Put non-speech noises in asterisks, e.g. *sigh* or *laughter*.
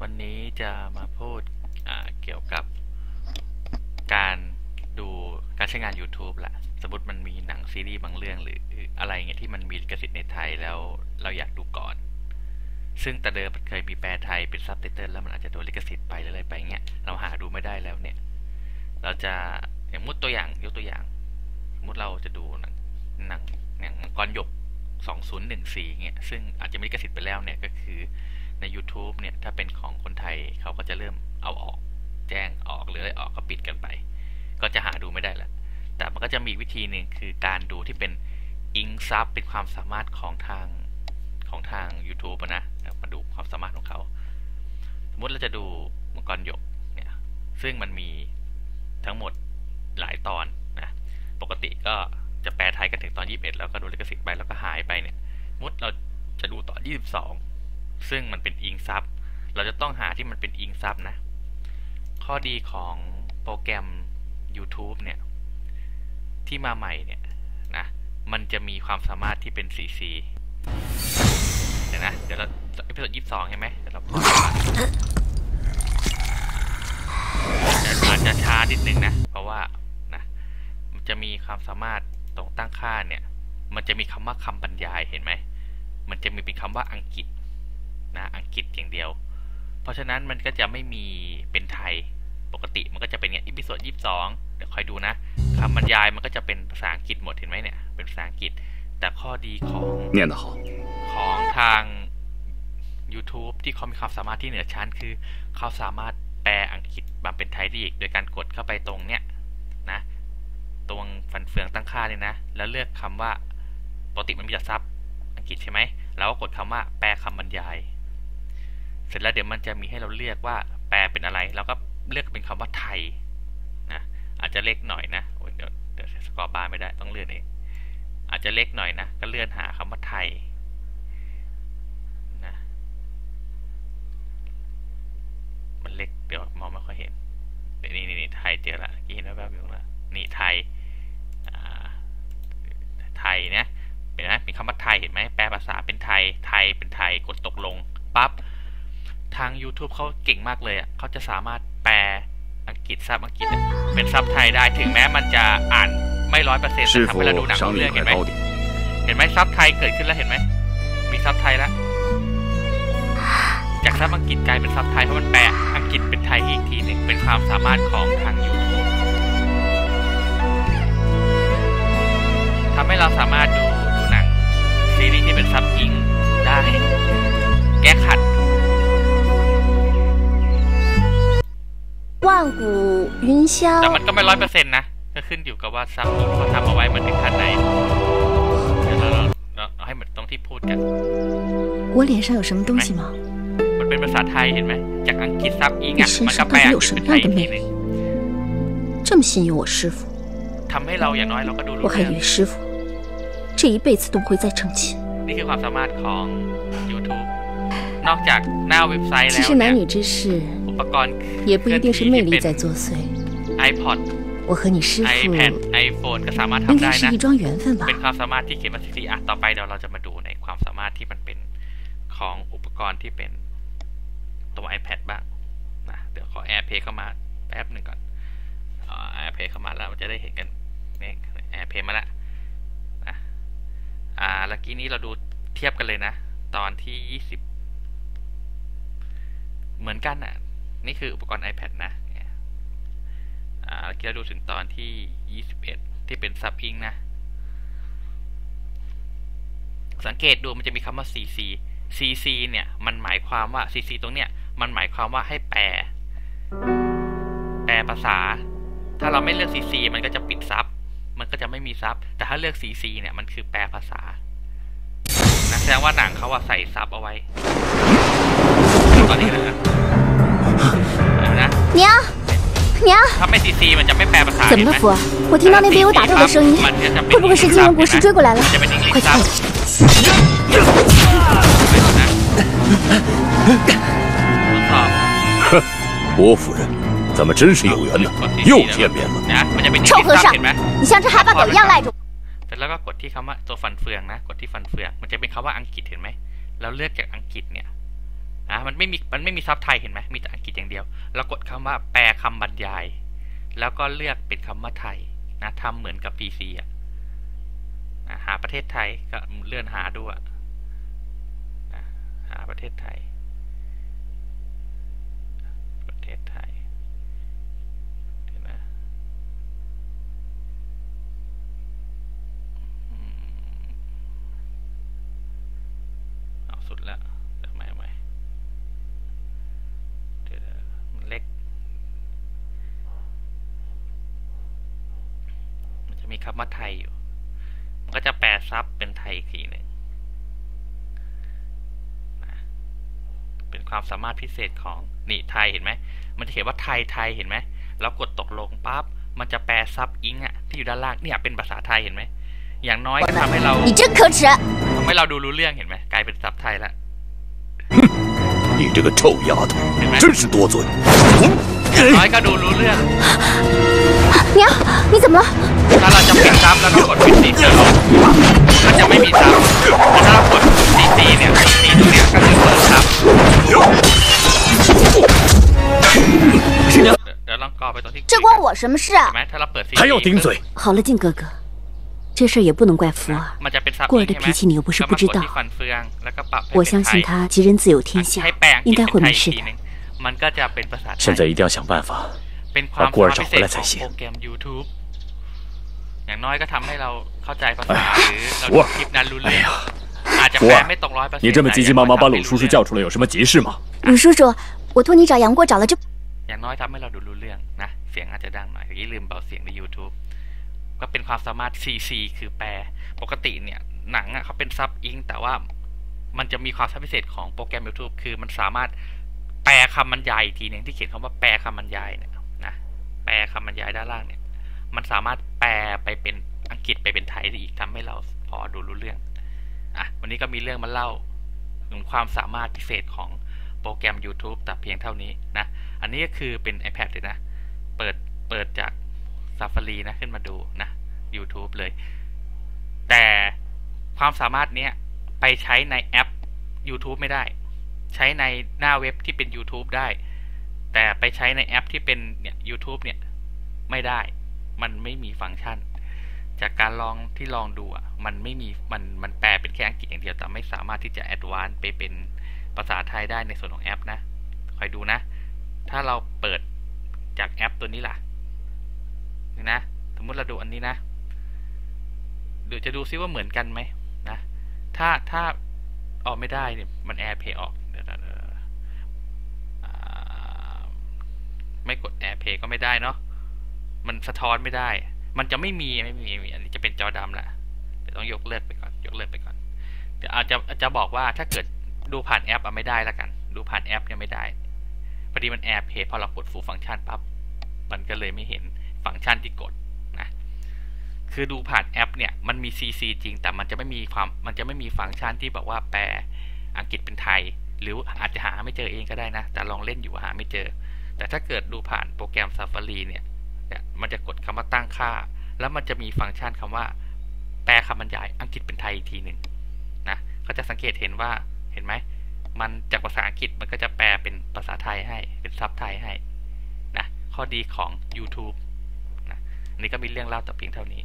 วันนี้จะมาพูดเกี่ยวกับการดูการใช้งาน YouTube ละสมมติมันมีหนังซีรีส์บางเรื่องหรืออะไรเงี้ยที่มันมีลิขสิทธิ์ในไทยแล้วเราอยากดูก่อน ซึ่งแต่เดิมมันเคยมีแปลไทยเป็นซับไตเติลแล้วมันอาจจะโดนลิขสิทธิ์ไปหรืออะไรไปเงี้ยเราหาดูไม่ได้แล้วเนี่ย เราจะอย่างมุดตัวอย่างยกตัวอย่าง สมมติเราจะดูหนังหนังหนังมังกรหยก 2014เงี้ยซึ่งอาจจะมีลิขสิทธิ์ไปแล้วเนี่ยก็คือ ใน YouTube เนี่ย ถ้าเป็นของคนไทยเขาก็จะเริ่มเอาออกแจ้งออกหรืออะไรออกก็ปิดกันไป ก็จะหาดูไม่ได้ล้วแต่มันก็จะมีวิธีหนึ่งคือการดูที่เป็นอิงซับเป็นความสามารถของทางของทาง YouTube นะมาดูความสามารถของเขา สมมติเราจะดูมังกรหยกเนี่ยซึ่งมันมีทั้งหมดหลายตอนนะปกติก็จะแปลไทยกันถึงตอน 21 แล้วก็ดูลิขสิทธิ์ไปแล้วก็หายไปเนี่ยสมมติเราจะดูตอน22 ซึ่งมันเป็นอิงซับเราจะต้องหาที่มันเป็นอิงซับนะ ข้อดีของโปรแกรม YouTube เนี่ย ที่มาใหม่เนี่ยนะ มันจะมีความสามารถที่เป็น CC เดี๋ยวนะ เดี๋ยวเราเอพิโซดยี่สิบสองใช่ไหมเดี๋ยวเราออาจจะช้านิดนึงนะ เพราะว่านะ มันจะมีความสามารถตรงตั้งค่าเนี่ย มันจะมีคำว่าคำบรรยายเห็นไหม มันจะมีเป็นคำว่าอังกฤษ นะอังกฤษอย่างเดียว เพราะฉะนั้นมันก็จะไม่มีเป็นไทยปกติมันก็จะเป็นเนี่ยอีพิโซดยี่สองเดี๋ยวคอยดูนะคำบรรยายมันก็จะเป็นภาษาอังกฤษหมดเห็นไหมเนี่ยเป็นภาษาอังกฤษ แต่ข้อดีของเนี่ยนะครับของทาง YouTube ที่เขามีความสามารถที่เหนือชั้น คือเขาสามารถแปลอังกฤษมาเป็นไทยได้อีก โดยการกดเข้าไปตรงเนี้ยนะตรงฟันเฟืองตั้งค่าเนี่ยนะ แล้วเลือกคำว่าปกติมันมีแต่ซับอังกฤษใช่ไหมเราก็กดคำว่าแปลคำบรรยาย เสร็จแล้วเดี๋ยวมันจะมีให้เราเลือกว่าแปลเป็นอะไรแล้วก็เลือกเป็นคำว่าไทยนะอาจจะเล็กหน่อยนะโอ้ยเดี๋ยวเดี๋ยวสกอร์บาร์ไม่ได้ต้องเลื่อนเองอาจจะเล็กหน่อยนะก็เลื่อนหาคำว่าไทยนะมันเล็กเดี๋ยวมองไม่ค่อยเห็นนี่นี่นี่ไทยเจอละกี้เห็นแวบๆอยู่ข้างละนี่ไทยไทยนะเห็นไหมมีคำว่าไทยเห็นไหมแปลภาษาเป็นไทยไทยเป็นไทยกดตกลงปั๊บ ทาง YouTube เขาเก่งมากเลยอะเขาจะสามารถแปลอังกฤษซับอังกฤษเป็นซับไทยได้ถึงแม้มันจะอ่านไม่ร้อยเปอร์เซ็นต์ทำให้เราดูหนังเรื่องเห็นไหมเห็นไหมซับไทยเกิดขึ้นแล้วเห็นไหมมีซับไทยแล้วจากซับอังกฤษกลายเป็นซับไทยเพราะมันแปลอังกฤษเป็นไทยอีกทีหนึ่งเป็นความสามารถของทาง YouTube ทำให้เราสามารถดูดูหนังซีรีส์ที่เป็นซับอิงได้ แก้ขัด 万古云霄 แต่มันก็ไม่ร้อยเปอร์เซ็นต์นะ ก็ขึ้นอยู่กับว่าซับอิงเขาทำเอาไว้มันถึงขั้นไหนเดี๋ยวเราเราเราเอาให้เหมือนตรงที่พูดกัน 我脸上有什么东西吗？ มันเป็นภาษาไทยเห็นไหม จากอังกฤษซับอิงอ่ะ 你身 มันก็ 上 แปล 到底 อัง 有 กฤษ 什 เป็ 么 นไทย 样 อี 的 กที 魅 หนึง 力？这么信任我师傅， ทำให้เราอย่างน้อยเราก็ดูรู้ 我还 เรื่อง 以为师傅这一辈子都不会再挣钱。 นี่คือความสามารถของ YouTube นอกจากหน้าเว็บไซต์ 其 แล้ว 实 เนี่ 男 ย 女之事 อุ ปกรณ์ 也不一定是魅力在作祟。 iPod 我和你师傅 iPad iPhone ก็สามารถ 应 ทำได้ 该是 นะ 一桩缘分吧 เป็น？ความสามารถที่เขียนมาซีอ่ะต่อไปเดี๋ยวเราจะมาดูในความสามารถที่มันเป็นของอุปกรณ์ที่เป็นตัว iPad บ้างนะเดี๋ยวขอ AirPlay เข้ามาแป๊บหนึ่งก่อนอ่า AirPlay เข้ามาแล้วมันจะได้เห็นกันนี่ AirPlay มาแล้วนะอ่าแล้วกี้นี้เราดูเทียบกันเลยนะ ตอนที่ยี่สิบเหมือนกันอ่ะ นี่คืออุปกรณ์ iPad นะเนี่ยอ่าเมื่อกี้เราดูถึงตอนที่ยี่สิบเอ็ดที่เป็นซับอิงนะ สังเกตดูมันจะมีคำว่า cc cc เนี่ย มันหมายความว่า cc ตรงเนี้ย มันหมายความว่าให้แปล แปลภาษา ถ้าเราไม่เลือก cc มันก็จะปิดซับ มันก็จะไม่มีซับ แต่ถ้าเลือก cc เนี่ย มันคือแปลภาษานะแสดงว่าหนังเขาว่าใส่ซับเอาไว้ ตอนนี้เลยนะเดี๋ยวนะ 娘，娘， ถ้าไม่ cc มันจะไม่แปลภาษา 怎么 เห็น 了 ไหม 福？我听到那边有打斗的声音， มันจะเป็น 会不会是金融博士追过来了 มัน？จะเป็น English 快去 ซั 看 บ 看。 นะทดสอบ 郭夫人，咱们真是有缘呐，又见面了。 นะมันจะเป็น 臭 English 和 ซับ 尚 เห็นไหม 你像只哈巴狗一样赖着我。 เสร็จแล้วก็กดที่คำว่าตัวฟันเฟืองนะ กดที่ฟันเฟือง มันจะเป็นคำว่าอังกฤษเห็นไหมเราเลือกจากอังกฤษเนี่ย อะมันไม่มีมันไม่มีซับไทยเห็นไหมมีแต่อังกฤษอย่างเดียวเรากดคำว่าแปลคำบรรยาย แล้วก็เลือกเป็นคำว่าไทยนะทำเหมือนกับ PC อะอะหาประเทศไทยก็เลื่อนหาด้วยหาประเทศไทย ประเทศไทยเห็นไหมอืมเอาสุดแล้วเดี๋ยวใหม่เอาใหม่เดี๋ยวๆมันเล็ก มันจะมีคำว่าไทยอยู่ มันก็จะแปลซับเป็นไทยอีกทีหนึ่งนะเป็นความสามารถพิเศษของนี่ไทยเห็นไหม มันจะเขียนว่าไทยไทยเห็นไหม แล้วกดตกลงปั๊บ มันจะแปลซับอิงอะที่อยู่ด้านล่างเนี่ยเป็นภาษาไทยเห็นไหม อย่างน้อยก็ทำให้เรา 你真可耻！ ทำให้เราดูรู้เรื่องเห็นไหม กลายเป็นซับไทยละ 你这个臭丫头，真是多嘴。 *laughs* น้อยก็ดูรู้เรื่อง 娘，你怎么了？ ถ้าเราจะปิดซับแล้วก็กดปิดซีซีก็จะไม่มีซับแต่ถ้าเรากดซีซีเนี่ยซีตรงเนี้ยก็คือเปิดซับเดี๋ยวเดี๋ยวลองกรอไปตรงที่ 这关我什么事 เห็ 啊 น？ไหมถ้าเราเปิดซี 还要顶嘴？好了，靖哥哥，这事儿也不能怪福儿。 มันจะเป็นซับ 过儿的 ใช่ไหม 脾气你又不是 ก็ 不 มาก 知 ด 道 ที่ฟันเฟืองแล้วก็ปรับให้ 我 เป็น 相 ไท 信 ย 他吉人自有天下 ให้แปลง 应该 เป็น 会 ไท 没 ยอีก 事 ที 的 นึ。ง มันก็จะเป็นภาษาไทย 现在一定要想办法 เป็นความ 把孤儿 สามารถพิเศ 找回 ษ 来 ข 才 อง 行 โปรแกรม YouTube อย่างน้อยก็ทำให้เราเข้าใจภาษาหรือเราดูคลิปนั้นรู้เรื่องอาจจะแปลไม่ตรงร้อยเปอร์เซ็นต์ 你这么急急忙忙把鲁叔叔叫出来，有什么急事吗？鲁叔叔，我托你找杨过找了这， อย่างน้อยทำให้เราดูรู้เรื่องนะ เสียงอาจจะดังหน่อยเมื่อกี้ลืมเบาเสียงใน YouTube ก็เป็นความสามารถ CC คือแปล ปกติเนี่ย หนังอ่ะเขาเป็นซับอิงแต่ว่ามันจะมีความสามารถพิเศษของโปรแกรม YouTube คือมันสามารถ แปลคำบรรยายอีกทีหนึ่งที่เขียนคำว่าแปลคำบรรยายเนี่ยนะแปลคำบรรยายด้านล่างเนี่ย มันสามารถแปลไปเป็นอังกฤษไปเป็นไทยได้อีกทำให้เราพอดูรู้เรื่องอะวันนี้ก็มีเรื่องมาเล่าถึงความสามารถพิเศษของโปรแกรม YouTube แต่เพียงเท่านี้นะ อันนี้ก็คือเป็น iPad เลยนะ เปิดเปิดจาก Safari นะขึ้นมาดูนะ YouTube เลย แต่ความสามารถเนี้ยไปใช้ในแอป YouTube ไม่ได้ ใช้ในหน้าเว็บที่เป็น YouTube ได้ แต่ไปใช้ในแอปที่เป็นเนี่ย YouTube เนี่ย ไม่ได้ มันไม่มีฟังก์ชัน จากการลองที่ลองดูอะมันไม่มีมันมันแปลเป็นแค่อังกฤษอย่างเดียวแต่ไม่สามารถที่จะแอดวานซ์ไปเป็นภาษาไทยได้ในส่วนของแอปนะคอยดูนะ ถ้าเราเปิดจากแอปตัวนี้ล่ะนี่นะ สมมติเราดูอันนี้นะเดี๋ยวจะดูซิว่าเหมือนกันไหมนะ ถ้าถ้าออกไม่ได้เนี่ยมัน AirPlay ออก เดี๋ยวไม่กด AirPlay ก็ไม่ได้เนาะ มันสะท้อนไม่ได้ มันจะไม่มีไม่มีไม่มีอันนี้จะเป็นจอดำแหละเดี๋ยวต้องยกเลิกไปก่อน ยกเลิกไปก่อน เดี๋ยวอาจจะจะบอกว่าถ้าเกิดดูผ่านแอปอะไม่ได้ละกัน ดูผ่านแอปเนี่ยไม่ได้ พอดีมันแอร์เพย์พอเรากดฟูฟังก์ชันปั๊บ มันก็เลยไม่เห็นฟังก์ชันที่กดนะ คือดูผ่านแอปเนี่ยมันมี CC จริง แต่มันจะไม่มีความ มันจะไม่มีฟังก์ชันที่บอกว่าแปลอังกฤษเป็นไทย หรืออาจจะหาไม่เจอเองก็ได้นะ แต่ลองเล่นอยู่หาไม่เจอ แต่ถ้าเกิดดูผ่านโปรแกรม Safari เนี่ยมันจะกดคำว่าตั้งค่า แล้วมันจะมีฟังก์ชันคำว่า แปลคำบรรยายอังกฤษเป็นไทยอีกทีหนึ่งนะก็จะสังเกตเห็นว่าเห็นไหมมันจากภาษาอังกฤษมันก็จะแปลเป็นภาษาไทยให้เป็นซับไทยให้นะข้อดีของ YouTube นะอันนี้ก็มีเรื่องเล่าแต่เพียงเท่านี้